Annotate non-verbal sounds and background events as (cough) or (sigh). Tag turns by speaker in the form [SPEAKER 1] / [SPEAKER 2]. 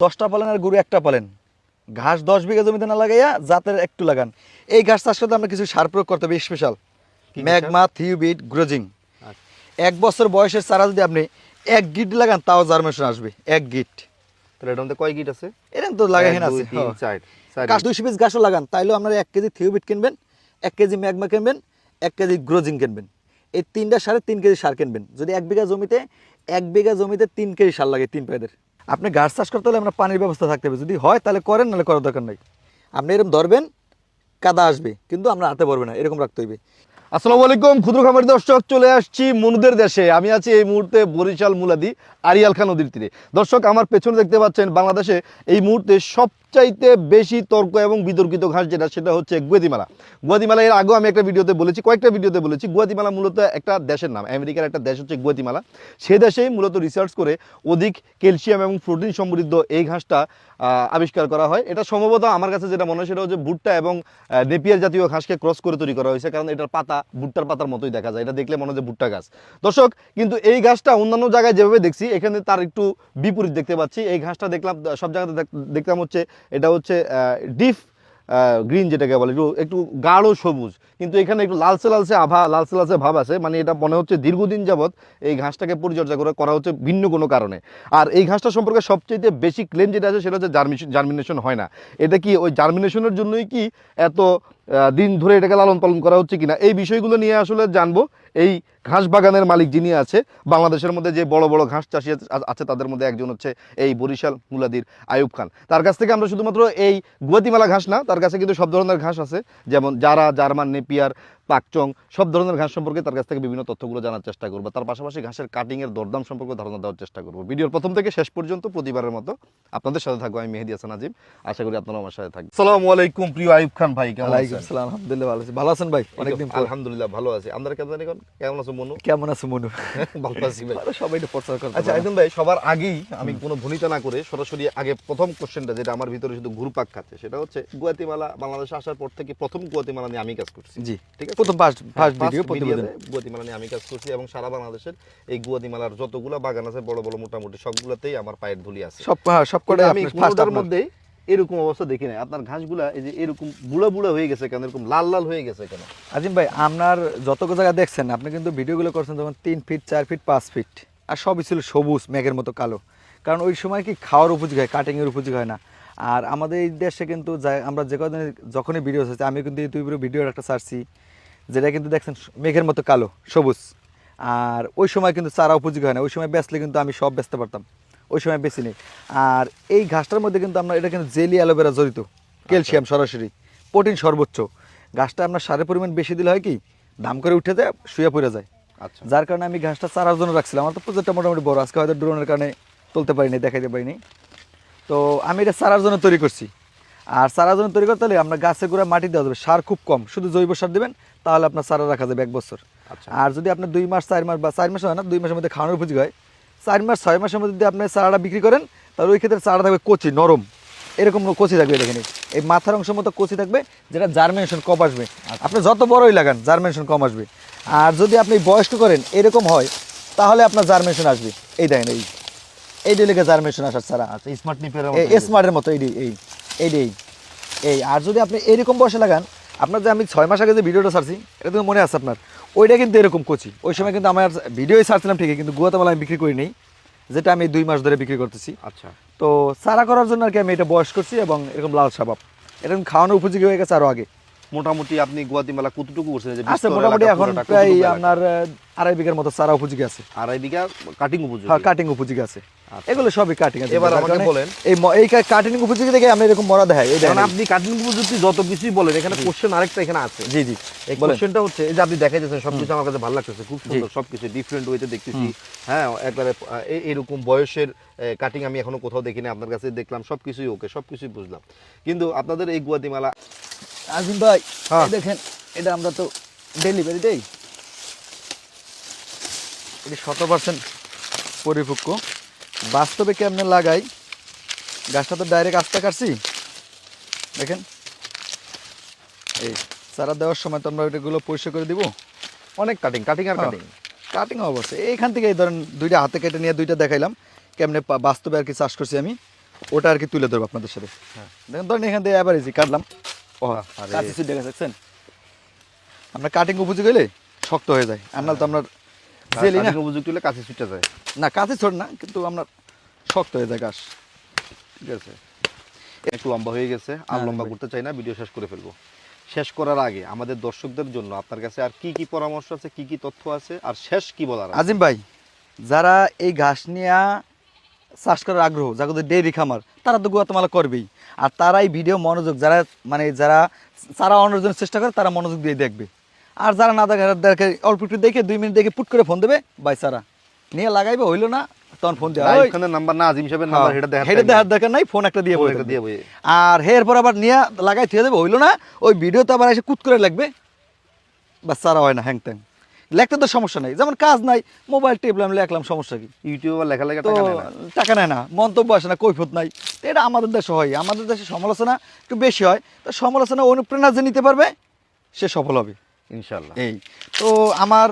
[SPEAKER 1] দশটা পালেন আর গরু একটা পালেন। ঘাস দশ বিঘা জমিতে না লাগাইয়া জাতের একটু লাগান। এই ঘাস চাষ করতে আমরা কিছু সার প্রয়োগ করতে হবে স্পেশাল ম্যাগমা থিউবিট গ্রোজিং।
[SPEAKER 2] আচ্ছা।
[SPEAKER 1] এক বছর বয়সের চারা যদি আপনি এক গিট লাগান তাও জার্মেশন আসবে এক গিট।
[SPEAKER 2] তাহলে এটার মধ্যে কয় গিট আছে?
[SPEAKER 1] এরকম তো লাগাই আছে
[SPEAKER 2] তিন,
[SPEAKER 1] হ্যাঁ। গাছ দুইশো পিস গাছও লাগান তাইলেও আপনারা এক কেজি থিওবিট কিনবেন এক কেজি ম্যাগমা কিনবেন এক কেজি গ্রোজিং কিনবেন। এই তিনটা সারে তিন কেজি সার কিনবেন। যদি এক বিঘা জমিতে এক বিঘা জমিতে তিন কেজি সার লাগে তিন পেয়াদের আপনি গাছ চাষ করতে হলে আপনার পানির ব্যবস্থা থাকতে হবে। যদি হয় তাহলে করেন, নাহলে করার দরকার নাই। আপনি এরকম ধরবেন, কাদা আসবে, কিন্তু আমরা হাতে পারবে না, এরকম রাখতে হইবে।
[SPEAKER 2] আসসালামু আলাইকুম, ক্ষুদ্র খামারি দর্শক, চলে আসছি মনুদের দেশে। আমি আছি এই মুহূর্তে বরিশাল মুলাদি আরিয়াল খান নদীর তীরে। দর্শক, আমার পেছনে দেখতে পাচ্ছেন বাংলাদেশে এই মুহূর্তে সবচাইতে বেশি তর্ক এবং বিতর্কিত ঘাস যেটা, সেটা হচ্ছে গুয়াতিমালা গুয়াতিমালা এর আগেও আমি একটা ভিডিওতে বলেছি, কয়েকটা ভিডিওতে বলেছি গুয়াতিমালা মূলত একটা দেশের নাম। আমেরিকার একটা দেশ হচ্ছে গুয়াতিমালা সে দেশেই মূলত রিসার্চ করে অধিক ক্যালসিয়াম এবং প্রোটিন সমৃদ্ধ এই ঘাসটা আবিষ্কার করা হয়। এটা সম্ভবত আমার কাছে যেটা মনে হয়, সেটা হচ্ছে ভুট্টা এবং নেপিয়ার জাতীয় ঘাসকে ক্রস করে তৈরি করা হয়েছে, কারণ এটার পাতা ভুট্টার পাতার মতোই দেখা যায়। এটা দেখলে মনে হয় ভুট্টা গাছ। দর্শক, কিন্তু এই ঘাসটা অন্যান্য জায়গায় যেভাবে দেখছি, এখানে তার একটু বিপরীত দেখতে পাচ্ছি। এই ঘাসটা দেখলাম, সব জায়গাতে দেখ- দেখলাম হচ্ছে, এটা হচ্ছে ডিপ গ্রিন যেটাকে বলে, একটু একটু গাঢ় সবুজ। কিন্তু এখানে একটু লালসে লালসে আভা, লালসে লালসে ভাব আছে। মানে এটা মনে হচ্ছে দীর্ঘদিন যাবৎ এই ঘাসটাকে পরিচর্যা করে, করা হচ্ছে ভিন্ন কোনো কারণে। আর এই ঘাসটা সম্পর্কে সবচেয়ে বেশি ক্লেম যেটা আছে, সেটা হচ্ছে জার্মিনেশন হয় না। এটা কি ওই জার্মিনেশনের জন্যই কি এত দিন ধরে এটাকে লালন পালন করা হচ্ছে কিনা, এই বিষয়গুলো নিয়ে আসলে জানব। এই ঘাস বাগানের মালিক যিনি আছে, বাংলাদেশের মধ্যে যে বড় বড় ঘাস চাষি আছে- তাদের মধ্যে একজন হচ্ছে এই বরিশাল মুলাদির আয়ুব খান। তার কাছ থেকে আমরা শুধুমাত্র এই গুয়াতিমালা ঘাস না, তার কাছে কিন্তু সব ধরনের ঘাস আছে, যেমন জারা জার্মান নেপিয়ার পাকচং সব ধরনের ঘাস সম্পর্কে তার কাছ থেকে বিভিন্ন তথ্যগুলো জানার চেষ্টা করব। তার পাশাপাশি ঘাসের কাটিংয়ের দরদাম সম্পর্কে ধারণা দেওয়ার চেষ্টা করব। ভিডিওর প্রথম থেকে শেষ পর্যন্ত প্রতিবারের মতো আপনাদের সাথে থাকব। আমি মেহেদি হাসান আজিম। আশা করি আপনারা আমার সাথে থাকবেন। সালামু আলাইকুম প্রিয় আয়ুব খান ভাই কেমন আছেন?
[SPEAKER 1] আলহামদুলিল্লাহ ভালো আছি। ভালো আছেন ভাই? অনেকদিন
[SPEAKER 2] আলহামদুলিল্লাহ ভালো আছি। আপনারা কেমন জানি কেমন আছো মনু?
[SPEAKER 1] কেমন আছে মনু? (laughs)
[SPEAKER 2] ভালো আছি ভাই।
[SPEAKER 1] সবাই একটু প্রচার করতে
[SPEAKER 2] আচ্ছা একদম ভাই সবার আগেই আমি কোনো ভনিতা না করে সরাসরি আগে প্রথম কোশ্চেনটা যেটা আমার ভিতরে শুধু ঘুরপাক খাচ্ছে সেটা হচ্ছে গুয়াতিমালা বাংলাদেশে আসার পর থেকে প্রথম গুয়াতিমালা নিয়ে আমি কাজ করছি।
[SPEAKER 1] জি।
[SPEAKER 2] ঠিক আছে
[SPEAKER 1] প্রথম ফার্স্ট ফার্স্ট ভিডিও প্রতিবেদন
[SPEAKER 2] নিয়ে আমি কাজ করছি এবং সারা বাংলাদেশের এই যতগুলো বাগান আছে বড় বড় মোটামুটি সবগুলোতেই আমার পায়ের ধুলি আছে।
[SPEAKER 1] সব হ্যাঁ, সব
[SPEAKER 2] কিন্তু
[SPEAKER 1] কটাই
[SPEAKER 2] আমি এরকম অবস্থা দেখি নাই। আপনার ঘাসগুলা এই যে এরকম বুড়া বুড়া হয়ে গেছে কেন? এরকম লাল লাল হয়ে গেছে কেন?
[SPEAKER 1] আজিম ভাই আপনার যত জায়গা দেখছেন আপনি কিন্তু ভিডিওগুলো করছেন যেমন তিন ফিট চার ফিট পাঁচ ফিট আর সবই ছিল সবুজ মেঘের মতো কালো। কারণ ওই সময় কি খাওয়ার উপযোগী হয় কাটিংয়ের উপযোগী হয় না। আর আমাদের এই দেশে কিন্তু আমরা যে কদিন যখনই ভিডিও হচ্ছে আমি কিন্তু ইউটিউবের ভিডিওর একটা ছাড়ছি। যেটা কিন্তু দেখছেন মেঘের মতো কালো সবুজ। আর ওই সময় কিন্তু চারা উপযোগী হয় না ওই সময় বেচলে কিন্তু আমি সব বেচতে পারতাম ওই সময় বেশি নেই আর এই ঘাসটার মধ্যে কিন্তু আমরা এটা কিন্তু জেলি অ্যালোভেরা জড়িত ক্যালসিয়াম সরাসরি প্রোটিন সর্বোচ্চ। ঘাসটা আপনার সারের পরিমাণ বেশি দিলে হয় কি দাম করে উঠে যায় শুয়ে পড়ে যায়।
[SPEAKER 2] আচ্ছা।
[SPEAKER 1] যার কারণে আমি ঘাসটা চারার জন্য রাখছিলাম আমার তো প্রজেক্টটা মোটামুটি বড় আজকে হয়তো ড্রোনের কারণে তুলতে পারিনি দেখাইতে পারিনি। তো আমি এটা চারার জন্য তৈরি করছি। আর চারার জন্য তৈরি করতে হলে আপনার গাছের গোড়া মাটি দেওয়া যাবে। সার খুব কম। শুধু জৈব সার দেবেন তাহলে আপনার চারা রাখা যাবে এক বছর।
[SPEAKER 2] আচ্ছা।
[SPEAKER 1] আর যদি আপনার দুই মাস চার মাস বা চার মাস হয় না দুই মাসের মধ্যে খাওয়ানোর উপযোগী হয়। চার মাস ছয় মাসের মধ্যে যদি আপনি চারাটা বিক্রি করেন তাহলে ওই ক্ষেত্রে চারা থাকবে কচি নরম। এরকম কচি থাকবে দেখেন এই। মাথার অংশের মতো কচি থাকবে যেটা জার্মিনেশন কম আসবে। আপনি যত বড়ই লাগান জার্মিনেশন কম আসবে। আর যদি আপনি বয়স্ক করেন এরকম হয় তাহলে আপনার জার্মিনেশন আসবে। এই দেখেন এই। এই দিকে জার্মিনেশন আসার ছাড়া
[SPEAKER 2] আচ্ছা স্মার্ট নিপের
[SPEAKER 1] স্মার্টের মতো এই এই। এই এই এই আর যদি আপনি এরকম বয়সে লাগান আপনার যে আমি ছয় মাস আগে যে ভিডিওটা ছাড়ছি এটা তো মনে আছে আপনার। ওইটা কিন্তু এরকম কচি। ওই সময় কিন্তু আমার ভিডিও ছাড়ছিলাম ঠিকই কিন্তু গুয়াতামালা আমি বিক্রি করি নেই যেটা আমি দুই মাস ধরে বিক্রি করতেছি।
[SPEAKER 2] আচ্ছা।
[SPEAKER 1] তো চারা করার জন্য আর কি আমি এটা বয়স করছি এবং এরকম লাল স্বভাব। এরকম খাওয়ানো খাওয়ানোর উপযোগী হয়ে গেছে আরও আগে।
[SPEAKER 2] মোটামুটি আপনি গুয়াতিমালা কতটুকু করছেন? যে
[SPEAKER 1] আছে মোটামুটি এখন প্রায় আপনার আড়াই বিঘার মতো চারা উপযোগী আছে।
[SPEAKER 2] আড়াই বিঘা কাটিং উপযোগী?
[SPEAKER 1] হ্যাঁ কাটিং উপযোগী আছে।
[SPEAKER 2] আচ্ছা।
[SPEAKER 1] এগুলো সবই কাটিং আছে।
[SPEAKER 2] এবার আমাকে বলেন।
[SPEAKER 1] এই এই কাটিং উপযোগী দেখে আমি এরকম মরা দেখাই। এই দেখেন।
[SPEAKER 2] আপনি কাটিং উপযুক্তি যত কিছুই বলেন এখানে কোশ্চেন আরেকটা এখানে আছে।
[SPEAKER 1] জি জি।
[SPEAKER 2] এই কোশ্চেনটা হচ্ছে এই যে আপনি দেখাই যাচ্ছেন সবকিছু আমার কাছে ভালো লাগতেছে খুব সুন্দর সবকিছু ডিফারেন্ট ওয়েতে দেখতেছি। হ্যাঁ একবারে এরকম বয়সের কাটিং আমি এখনও কোথাও দেখিনি আপনার কাছে দেখলাম সবকিছুই ওকে সবকিছুই বুঝলাম। কিন্তু আপনাদের এই গুয়াতিমালা
[SPEAKER 1] আজিম ভাই
[SPEAKER 2] হ্যাঁ।
[SPEAKER 1] এই দেখেন এটা আমরা তো ডেলিভারি দেই। এটি শত পার্সেন্ট পরিপক্ক। বাস্তবে কেমনে লাগাই? গাছটা তো ডাইরেক্ট আস্তে কাটছি। দেখেন। এই চারা দেওয়ার সময় তো আমরা ওইটাগুলো পরিষ্কার করে দিব।
[SPEAKER 2] অনেক কাটিং কাটিং আর
[SPEAKER 1] হ্যাঁ।
[SPEAKER 2] কাটিং
[SPEAKER 1] কাটিং অবশ্যই। এইখান থেকে এই ধরেন দুইটা হাতে কেটে নিয়ে দুইটা দেখাইলাম। কেমনে বাস্তবে আর কি চাষ করছি আমি ওটা আর কি তুলে ধরবো আপনাদের সাথে। দেখেন ধরেন এখান থেকে অ্যাভারেজই কাটলাম। দেখছেন? আপনার কাটিং উপযোগী হলে শক্ত হয়ে যায়। আর নাহলে তো আপনার জেলি না।
[SPEAKER 2] উপযুক্ত হলে কাছে ছুটে যায়।
[SPEAKER 1] না কাছে ছোট না কিন্তু আপনার শক্ত হয়ে যায় ঘাস।
[SPEAKER 2] ঠিক আছে। একটু লম্বা হয়ে গেছে আর
[SPEAKER 1] হ্যাঁ,
[SPEAKER 2] লম্বা করতে চাই না ভিডিও শেষ করে ফেলব। শেষ করার আগে আমাদের দর্শকদের জন্য আপনার কাছে আর কি কি পরামর্শ আছে কি কি তথ্য আছে আর শেষ কি বলার
[SPEAKER 1] আজিম ভাই যারা এই ঘাস নিয়ে চাষ করার আগ্রহ যাদের ডেইরি খামার তারা তো গুয়াতমালা করবেই। আর তারাই ভিডিও মনোযোগ যারা মানে যারা চারা অন্যের চেষ্টা করে তারা মনোযোগ দিয়ে দেখবে। আর যারা না দেখে দেখে অল্প একটু দেখে দুই মিনিট দেখে পুট করে ফোন দেবে বাই সারা নিয়ে লাগাইবে হইল না তখন ফোন দেওয়া
[SPEAKER 2] নাম্বার না আজিম সাহেবের নাম্বার এটা দেখা
[SPEAKER 1] হেডে দেখার দরকার নাই ফোন একটা দিয়ে বলে
[SPEAKER 2] একটা দিয়ে বই
[SPEAKER 1] আর হে এরপর আবার নিয়ে লাগাই থিয়ে দেবে হইল না ওই ভিডিওতে আবার এসে কুত করে লাগবে। বাস সারা হয় না হ্যাং ট্যাং লেখতে তো সমস্যা নাই। যেমন কাজ নাই মোবাইল টেপলাম লেখলাম সমস্যা কি?
[SPEAKER 2] ইউটিউবে লেখা লেখা
[SPEAKER 1] তো
[SPEAKER 2] টাকা নেয় না।
[SPEAKER 1] টাকা নেয় না মন্তব্য আসে না কৈফত নাই। তো এটা আমাদের দেশে হয় আমাদের দেশে সমালোচনা একটু বেশি হয়। তো সমালোচনা অনুপ্রেরণা যে নিতে পারবে সে সফল হবে।
[SPEAKER 2] ইনশাল্লাহ
[SPEAKER 1] এই তো আমার